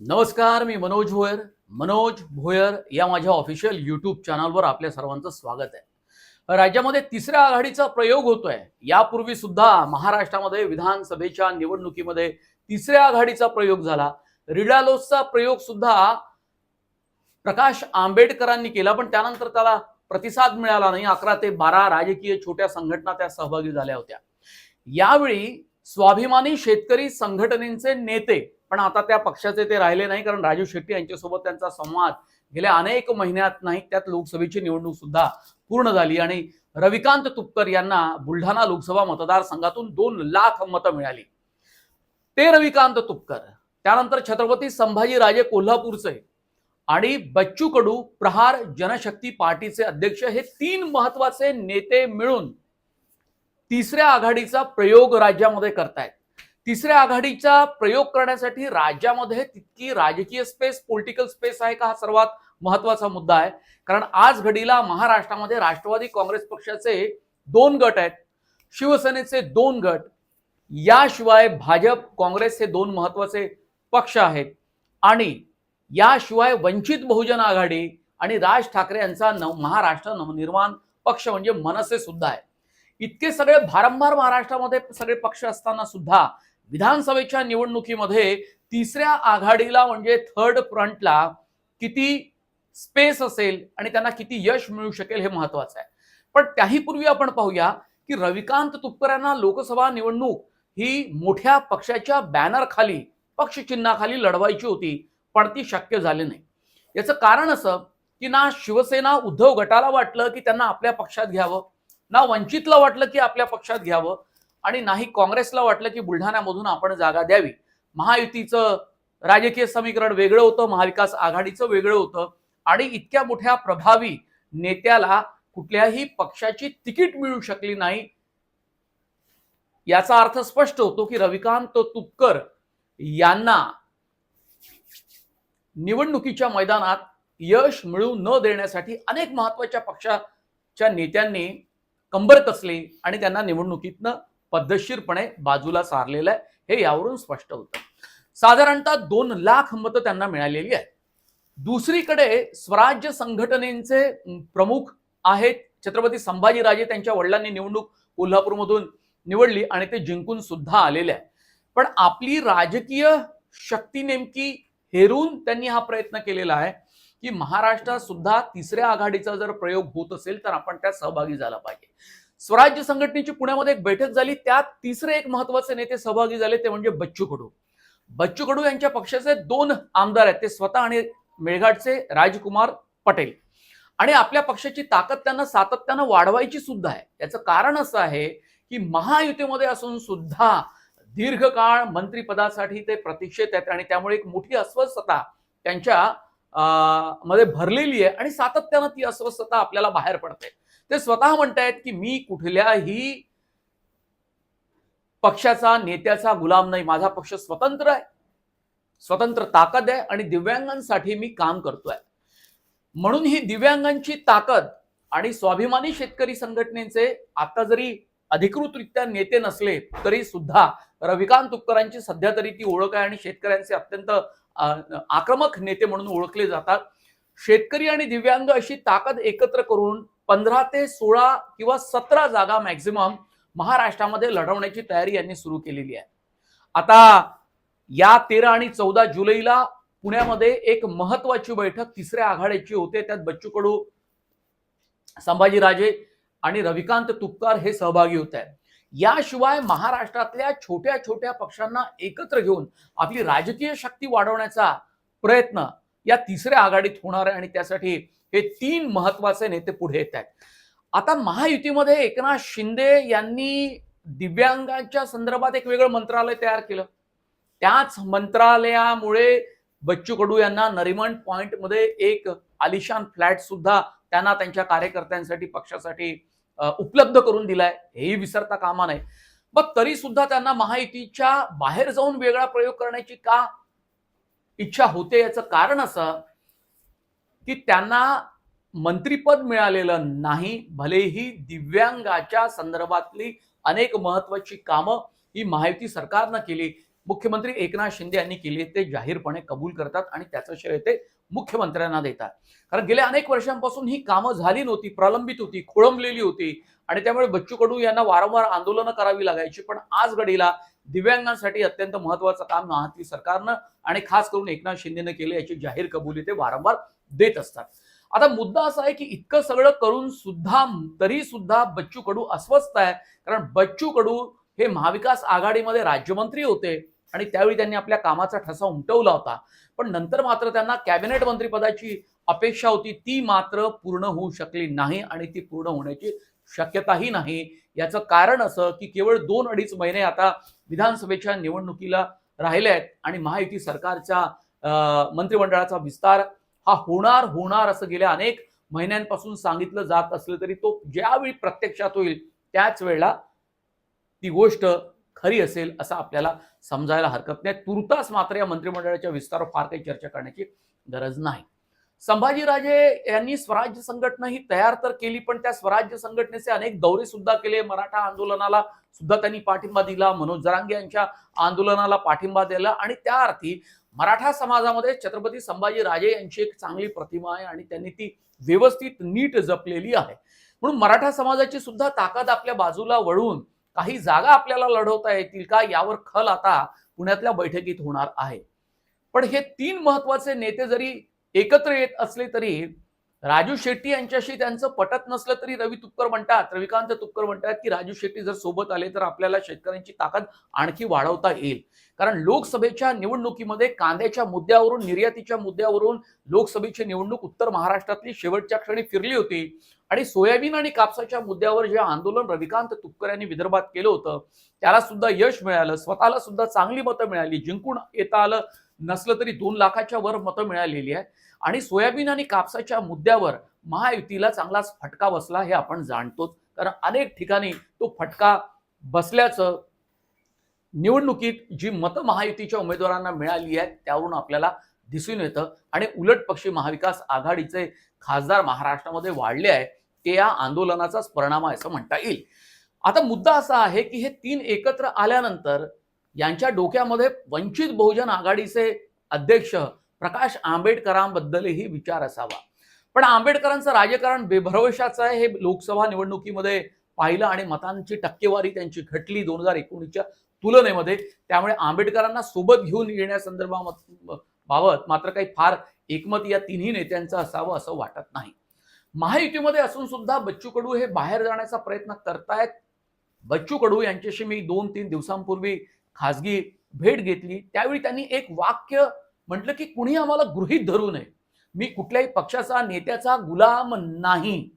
नमस्कार मी मनोज भोयर. मनोज भोयर या माझ्या ऑफिशियल युट्यूब चॅनलवर आपल्या सर्वांचं स्वागत आहे. राज्यामध्ये तिसऱ्या आघाडीचा प्रयोग होतोय. यापूर्वी सुद्धा महाराष्ट्रामध्ये विधानसभेच्या निवडणुकीमध्ये तिसऱ्या आघाडीचा प्रयोग झाला. रिडालोसचा प्रयोग सुद्धा प्रकाश आंबेडकरांनी केला पण त्यानंतर त्याला प्रतिसाद मिळाला नाही. अकरा ते बारा राजकीय छोट्या संघटना त्या सहभागी झाल्या होत्या. यावेळी स्वाभिमानी शेतकरी संघटनेचे नेते पण आता त्या पक्षाचे ते राहिले नाही कारण राजू शेट्टी यांच्यासोबत त्यांचा संवाद गेल्या अनेक महिन्यात नाही त्यात लोकसभेची निवडणूक सुद्धा पूर्ण झाली. आणि रविकांत तुपकर यांना बुलढाणा लोकसभा मतदारसंघातून दोन लाख मतं मिळाली. ते रविकांत तुपकर त्यानंतर छत्रपती संभाजीराजे कोल्हापूरचे आणि बच्चू कडू प्रहार जनशक्ती पार्टीचे अध्यक्ष हे तीन महत्त्वाचे नेते मिळून तिसऱ्या आघाडीचा प्रयोग राज्यामध्ये करतायत. तिसऱ्या आघाडीचा प्रयोग करण्यासाठी राज्यामध्ये तितकी राजकीय स्पेस पॉलिटिकल स्पेस आहे का हा सर्वात महत्त्वाचा मुद्दा आहे. कारण आज घडीला महाराष्ट्रामध्ये राष्ट्रवादी काँग्रेस पक्षाचे दोन गट आहेत. शिवसेनेचे दोन गट. याशिवाय भाजप काँग्रेस हे दोन महत्त्वाचे पक्ष आहेत. आणि याशिवाय वंचित बहुजन आघाडी आणि राज ठाकरे यांचा नव महाराष्ट्र नवनिर्माण पक्ष म्हणजे मनसे सुद्धा आहे. इतके सगळे भारंभार महाराष्ट्रामध्ये सगळे पक्ष असताना सुद्धा विधानसभेच्या निवडणुकीमध्ये तिसऱ्या आघाडीला म्हणजे थर्ड फ्रंटला किती स्पेस असेल आणि त्यांना किती यश मिळू शकेल हे महत्वाचं आहे. पण त्याही पूर्वी आपण पाहूया की रविकांत तुपकर यांना लोकसभा निवडणूक ही मोठ्या पक्षाच्या बॅनर खाली लढवायची होती पण ती शक्य झाली नाही. याचं कारण असं की ना शिवसेना उद्धव गटाला वाटलं की त्यांना आपल्या पक्षात घ्यावं ना वंचितला वाटलं की आपल्या पक्षात घ्यावं आणि नाही काँग्रेसला वाटलं की बुलढाण्यामधून आपण जागा द्यावी. महायुतीचं राजकीय समीकरण वेगळं होतं महाविकास आघाडीचं वेगळं होतं आणि इतक्या मोठ्या प्रभावी नेत्याला कुठल्याही पक्षाची तिकीट मिळू शकली नाही. याचा अर्थ स्पष्ट होतो की रविकांत तुपकर यांना निवडणुकीच्या मैदानात यश मिळू न देण्यासाठी अनेक महत्त्वाच्या पक्षाच्या नेत्यांनी कंबर कसली आणि त्यांना निवडणुकीतनं पद्धतशीरपणे बाजूला सारलेलं आहे. हे यावरून स्पष्ट होतं. साधारणतः दोन लाख मतं त्यांना मिळालेली आहेत. दुसरीकडे स्वराज्य संघटनेचे प्रमुख आहेत छत्रपती संभाजीराजे त्यांच्या वडिलांनी निवडणूक कोल्हापूरमधून निवडली आणि ते जिंकून सुद्धा आलेले आहे पण आपली राजकीय शक्ती नेमकी हेरून त्यांनी हा प्रयत्न केलेला आहे की महाराष्ट्रात सुद्धा तिसऱ्या आघाडीचा जर प्रयोग होत असेल तर आपण त्यात सहभागी झाला पाहिजे. स्वराज्य संघटनेची पुण्यामध्ये एक बैठक झाली. त्यात तिसरे एक महत्त्वाचे नेते सहभागी झाले ते म्हणजे बच्चू कडू. बच्चू कडू यांच्या पक्षाचे दोन आमदार आहेत ते स्वतः आणि मेळघाटचे राजकुमार पटेल. आणि आपल्या पक्षाची ताकद त्यांना सातत्यानं वाढवायची सुद्धा आहे. याचं कारण असं आहे की महायुतीमध्ये असून सुद्धा दीर्घकाळ मंत्रिपदासाठी ते प्रतीक्षेत आहेत आणि त्यामुळे एक मोठी अस्वस्थता त्यांच्या मध्ये भरलेली आहे आणि सातत्यानं ती अस्वस्थता आपल्याला बाहेर पडते. ते स्वतः म्हणतायत की मी कुठल्याही पक्षाचा नेत्याचा गुलाम नाही. माझा पक्ष स्वतंत्र आहे. स्वतंत्र ताकद आहे आणि दिव्यांगांसाठी मी काम करतोय. म्हणून ही दिव्यांगांची ताकद आणि स्वाभिमानी शेतकरी संघटनेचे आता जरी अधिकृतरित्या नेते नसले तरी सुद्धा रविकांत तुपकरांची सध्या तरी ती ओळख आहे आणि शेतकऱ्यांचे अत्यंत आक्रमक नेते म्हणून ओळखले जातात. शेतकरी आणि दिव्यांग अशी ताकद एकत्र करून पंधरा ते सोळा किंवा सतरा जागा मॅक्झिमम महाराष्ट्रामध्ये लढवण्याची तयारी यांनी सुरू केलेली आहे. आता या तेरा आणि चौदा जुलैला पुण्यामध्ये एक महत्वाची बैठक तिसऱ्या आघाड्याची होते. त्यात बच्चू कडू संभाजीराजे आणि रविकांत तुपकार हे सहभागी होत. आहेत याशिवाय महाराष्ट्रातल्या छोट्या छोट्या पक्षांना एकत्र घेऊन आपली राजकीय शक्ती वाढवण्याचा प्रयत्न या तिसऱ्या आघाडीत होणार आहे आणि त्यासाठी हे तीन महत्त्वाचे नेते पुढे येत आहेत. आता महायुतीमध्ये एकनाथ शिंदे यांनी दिव्यांगांच्या संदर्भात एक वेगळं मंत्रालय तयार केलं. त्याच मंत्रालयामुळे बच्चू कडू यांना नरिमन पॉइंटमध्ये एक आलिशान फ्लॅट सुद्धा त्यांना त्यांच्या कार्यकर्त्यांसाठी पक्षासाठी उपलब्ध करून दिलाय. हेही विसरता कामा नये. मग तरी सुद्धा त्यांना महायुतीच्या बाहेर जाऊन वेगळा प्रयोग करण्याची का इच्छा होते याचं कारण असं की त्यांना मंत्रीपद मिळालेलं नाही भलेही दिव्यांगाच्या संदर्भातली अनेक महत्वाची कामं ही महायुती सरकारनं केली. मुख्यमंत्री एकनाथ शिंदे यांनी केली ते जाहीरपणे कबूल करतात आणि त्याचं श्रेय ते मुख्यमंत्र्यांना देतात. कारण गेल्या अनेक वर्षांपासून ही कामं झाली नव्हती प्रलंबित होती खोळंबलेली होती आणि त्यामुळे बच्चू कडू यांना वारंवार आंदोलनं करावी लागायची. पण आज घडीला दिव्यांगांसाठी अत्यंत महत्वाचं काम महाती सरकारनं आणि खास करून एकनाथ शिंदेनं केले याची जाहीर कबुली ते वारंवार देत असतात. आता मुद्दा असा आहे की इतकं सगळं करून सुद्धा तरी सुद्धा बच्चू कडू अस्वस्थ आहे. कारण बच्चू कडू हे महाविकास आघाडीमध्ये राज्यमंत्री होते आणि त्यावेळी त्यांनी आपल्या कामाचा ठसा उमटवला होता. पण नंतर मात्र त्यांना कॅबिनेट मंत्रीपदाची अपेक्षा होती. ती मात्र पूर्ण होऊ शकली नाही आणि ती पूर्ण होण्याची शक्यताही नाही. याचं कारण असं की केवळ दोन अडीच महिने आता विधानसभेच्या निवडणुकीला राहिले आहेत आणि महायुती सरकारच्या मंत्रिमंडळाचा विस्तार हा होणार होणार असं गेल्या अनेक महिन्यांपासून सांगितलं जात असलं तरी तो ज्यावेळी प्रत्यक्षात होईल त्याच वेळेला ती गोष्ट खरी असेल असं आपल्याला समजायला हरकत नाही. तुर्तास मात्र या मंत्रिमंडळाच्या विस्तारावर फार काही चर्चा करण्याची गरज नाही. संभाजीराजे यांनी स्वराज्य संघटना ही तयार तर केली पण त्या स्वराज्य संघटनेचे अनेक दौरे सुद्धा केले. मराठा आंदोलनाला सुद्धा त्यांनी पाठिंबा दिला. मनोज जरांगे यांच्या आंदोलनाला पाठिंबा दिला. आणि त्या अर्थी मराठा समाजामध्ये छत्रपती संभाजीराजे यांची एक चांगली प्रतिमा आहे आणि त्यांनी ती व्यवस्थित नीट जपलेली आहे. म्हणून मराठा समाजाची सुद्धा ताकद आपल्या बाजूला वळून काही जागा आपल्याला लढवता येतील का यावर खल आता पुण्यातल्या बैठकीत होणार आहे. पण हे तीन महत्त्वाचे नेते जरी एकत्र येत असले तरी राजू शेट्टी यांच्याशी त्यांचं पटत नसलं तरी रवी तुपकर म्हणतात. रविकांत तुपकर म्हणतात की राजू शेट्टी जर सोबत आले तर आपल्याला शेतकऱ्यांची ताकद आणखी वाढवता येईल. कारण लोकसभेच्या निवडणुकीमध्ये कांद्याच्या मुद्द्यावरून निर्यातीच्या मुद्द्यावरून लोकसभेची निवडणूक उत्तर महाराष्ट्रातली शेवटच्या क्षणी फिरली होती. आणि सोयाबीन आणि कापसाच्या मुद्द्यावर जे आंदोलन रविकांत तुपकर यांनी विदर्भात केलं होतं त्याला सुद्धा यश मिळालं स्वतःला सुद्धा चांगली मतं मिळाली. जिंकून येता आलं नसलं तरी दोन लाखाच्या वर मतं मिळालेली आहे आणि सोयाबीन आणि कापसाच्या मुद्द्यावर महायुतीला चांगलाच फटका बसला हे आपण जाणतोच. कारण अनेक ठिकाणी तो फटका बसल्याचं निवडणुकीत जी मतं महायुतीच्या उमेदवारांना मिळाली आहेत त्यावरून आपल्याला दिसून येतं. आणि उलट पक्षी महाविकास आघाडीचे खासदार महाराष्ट्रामध्ये वाढले आहे ते या आंदोलनाचाच परिणाम आहे असं म्हणता येईल. आता मुद्दा असा आहे की हे तीन एकत्र आल्यानंतर यांच्या डोक्यामध्ये वंचित बहुजन आघाडीचे अध्यक्ष प्रकाश आंबेडकरांबद्दलही विचार असावा. पण आंबेडकरांचं राजकारण बेभरवशाचं आहे. हे लोकसभा निवडणुकीमध्ये पाहिलं आणि मतांची टक्केवारी त्यांची घटली दोन हजार एकोणीसच्या तुलनेमध्ये. त्यामुळे आंबेडकरांना सोबत घेऊन येण्यासंदर्भात बाबत मात्र काही फार एकमत या तिन्ही नेत्यांचं असावं असं वाटत नाही. महायुतीमध्ये असून सुद्धा बच्चू कडू हे बाहेर जाण्याचा प्रयत्न करतायत. बच्चू कडू यांच्याशी मी दोन तीन दिवसांपूर्वी खासगी भेट घेतली. त्यावेळी त्यांनी एक वाक्य म्हटलं की कुणी आम्हाला गृहीत धरू नये. मी कुठल्याही पक्षाचा नेत्याचा गुलाम नाही.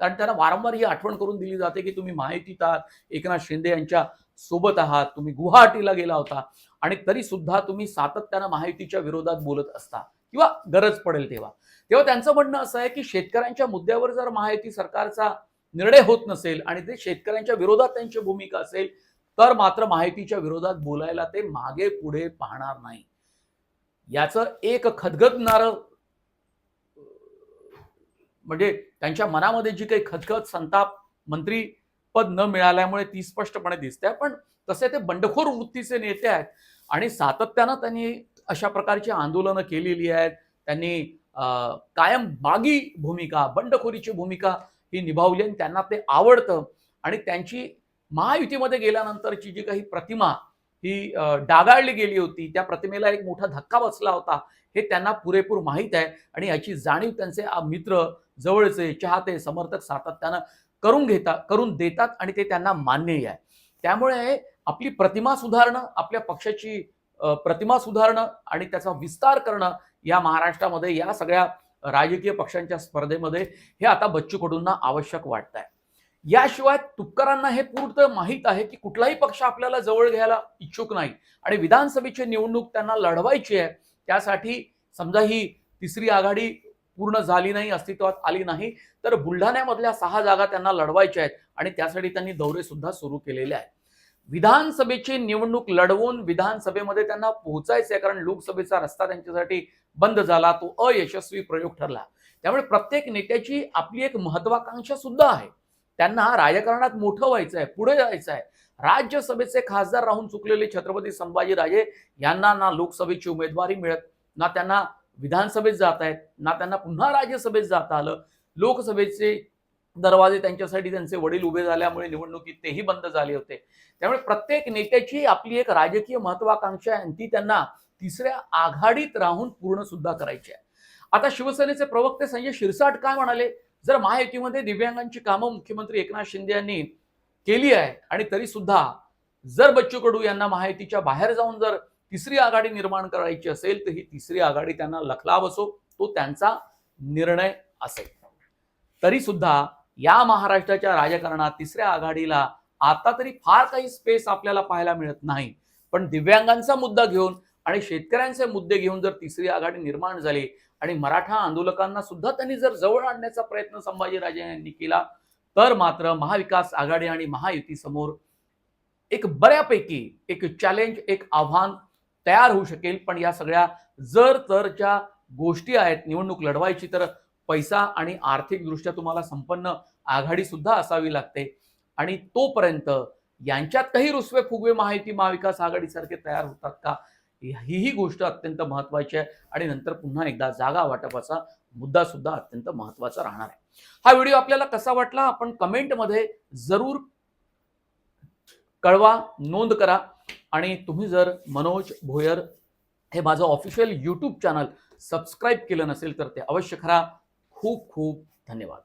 कारण त्यांना वारंवार ही आठवण करून दिली जाते की तुम्ही माहितीत आहात एकनाथ शिंदे यांच्या सोबत आहात तुम्ही गुवाहाटीला गेला होता आणि तरी सुद्धा तुम्ही सातत्यानं महायुतीच्या विरोधात बोलत असता. किंवा गरज पडेल तेव्हा. तेव्हा त्यांचं म्हणणं असं आहे की शेतकऱ्यांच्या मुद्द्यावर जर महायुती सरकारचा निर्णय होत नसेल आणि ते शेतकऱ्यांच्या विरोधात त्यांची भूमिका असेल तर मात्र माहितीच्या विरोधात बोलायला ते मागे पुढे पाहणार नाही. याचं एक खदगदणार म्हणजे त्यांच्या मनामध्ये जी काही खदखद संताप मंत्री पद न मिळाल्यामुळे ती स्पष्टपणे दिसते पण तसे ते बंडखोर वृत्तीचे नेते आहेत आणि सातत्यानं त्यांनी अशा प्रकारची आंदोलनं केलेली आहेत. त्यांनी कायम बागी भूमिका बंडखोरीची भूमिका ही निभावली आणि त्यांना ते आवडतं. आणि त्यांची महायुतीमध्ये गेल्यानंतरची जी काही प्रतिमा ही डागाळली गेली होती त्या प्रतिमेला एक मोठा धक्का बसला होता हे त्यांना पुरेपूर माहीत आहे. आणि याची जाणीव त्यांचे मित्र जवळचे चाहते समर्थक सातत्यानं करून घेतात करून देतात आणि ते त्यांना मान्यही आहे. त्यामुळे आपली प्रतिमा सुधारणं आपल्या पक्षाची प्रतिमा सुधारणं आणि त्याचा विस्तार करणं या महाराष्ट्रामध्ये या सगळ्या राजकीय पक्षांच्या स्पर्धेमध्ये हे आता बच्चू कडूंना आवश्यक वाटत आहे याशिवाय तुपकरांना हे पूर्ण माहीत आहे की कुठलाही पक्ष आपल्याला जवळ घ्यायला इच्छुक नाही आणि विधानसभेची निवडणूक त्यांना लढवायची आहे त्यासाठी समजा ही तिसरी आघाडी पूर्ण झाली नाही अस्तित्वात आली नाही तर बुलढाण्यामधल्या सहा जागा त्यांना लढवायच्या आहेत आणि त्यासाठी त्यांनी दौरे सुद्धा सुरू केलेले आहेत. विधानसभेची निवडणूक लढवून विधानसभेमध्ये त्यांना पोहोचायचं आहे कारण लोकसभेचा रस्ता त्यांच्यासाठी बंद झाला तो अयशस्वी प्रयोग ठरला. त्यामुळे प्रत्येक नेत्याची आपली एक महत्वाकांक्षा सुद्धा आहे. त्यांना राजकारणात मोठं व्हायचं आहे पुढे जायचं आहे राज्यसभेचे खासदार राहून चुकलेले छत्रपती संभाजीराजे यांना ना लोकसभेची उमेदवारी मिळत ना त्यांना विधानसभेत जात आहेत ना त्यांना पुन्हा राज्यसभेत जाता आलं. लोकसभेचे दरवाजे त्यांच्यासाठी त्यांचे वडील उभे झाल्यामुळे निवडणुकीत तेही बंद झाले होते. त्यामुळे प्रत्येक नेत्याची आपली एक राजकीय महत्वाकांक्षा आहे आणि ती त्यांना तिसऱ्या आघाडीत राहून पूर्ण सुद्धा करायची आहे. आता शिवसेनेचे प्रवक्ते संजय शिरसाट काय म्हणाले? जर महायुतीमध्ये दिव्यांगांची कामं मुख्यमंत्री एकनाथ शिंदे यांनी केली आहे आणि तरी सुद्धा जर बच्चू कडू यांना महायुतीच्या बाहेर जाऊन जर तिसरी आघाडी निर्माण करायची असेल तर ही तिसरी आघाडी त्यांना लखलाव असो तो त्यांचा निर्णय असेल. तरी सुद्धा या महाराष्ट्राच्या राजकारणात तिसऱ्या आघाडीला आता तरी फार काही स्पेस आपल्याला पाहायला मिळत नाही. पण दिव्यांगांचा मुद्दा घेऊन आणि शेतकऱ्यांचे मुद्दे घेऊन जर तिसरी आघाडी निर्माण झाली आणि मराठा आंदोलकांना सुद्धा त्यांनी जर जवळ आणण्याचा प्रयत्न संभाजीराजे यांनी केला तर मात्र महाविकास आघाडी आणि महायुती समोर एक बऱ्यापैकी एक चॅलेंज एक आव्हान तयार होऊ शकेल. पण या सगळ्या जर तरच्या गोष्टी आहेत निवडणूक लढवायची तर पैसा आणि आर्थिकदृष्ट्या तुम्हाला संपन्न आघाडी सुद्धा असावी लागते. आणि तोपर्यंत यांच्यात काही रुसवे फुगवे महायुती महाविकास आघाडीसारखे तयार होतात का? हीही गोष्ट अत्यंत महत्वाची आहे. आणि नंतर पुन्हा एकदा जागा वाटपाचा मुद्दा सुद्धा अत्यंत महत्त्वाचा राहणार आहे. हा व्हिडिओ आपल्याला कसा वाटला आपण कमेंटमध्ये जरूर कळवा नोंद करा. आणि तुम्ही जर मनोज भोयर हे माझं ऑफिशियल यूट्यूब चॅनल सबस्क्राईब केलं नसेल तर ते अवश्य करा. खूप खूप धन्यवाद.